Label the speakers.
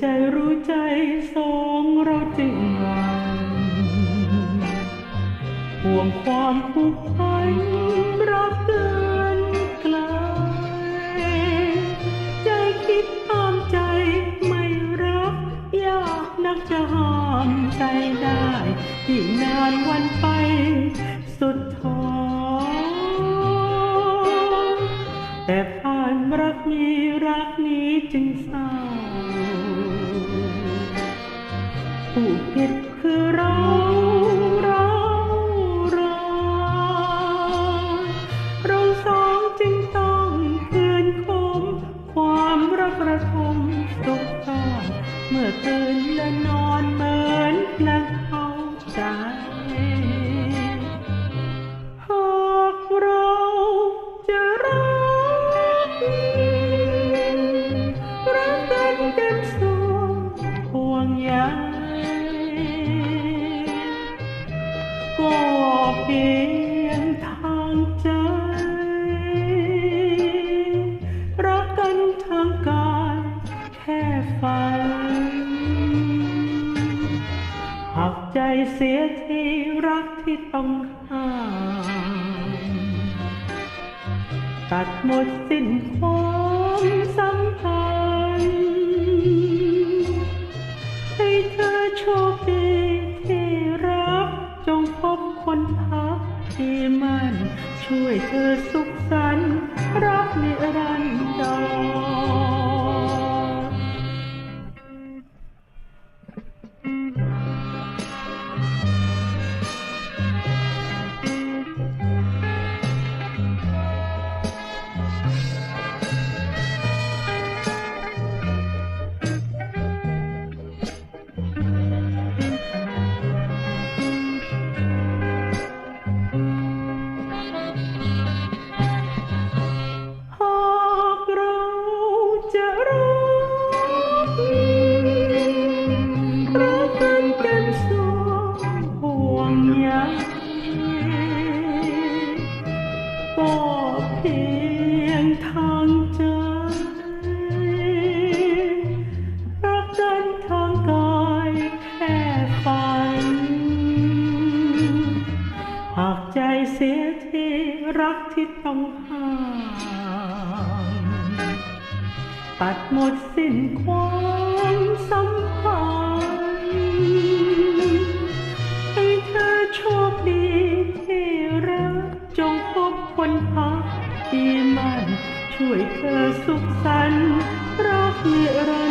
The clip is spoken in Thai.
Speaker 1: ใจรู้ใจสองเราจึงมันห่วงความผูกพันรักเกินไกล ใจคิดห้ามใจไม่รัก ยากนักจะห้ามใจได้ยิ่งนานวันไปสุดท้อแต่ผ่านรักมีรักนี้จึงเศร้า ผู้ผิดคือเราเราเราเราสองจึงต้องคืนคม ความรักระทมสุขตอนเมื่อตื่นและนอนเหมือนนัง ก็เพียงทางใจ รักกันทางกายแค่ฝันหากใจเสียที่รักที่ต้องห้ามตัดหมดสิ้นความสัมพันธ์ให้เธอโชคดี ช่วยเธอสุขสั เพียงทางใจ รักกันทางกายแค่ฝัน หากใจเสียที่รักที่ต้องห้ามตัดหมดสิ้นความสัมพัน วยเธอสุขสันต์รักนิรันดร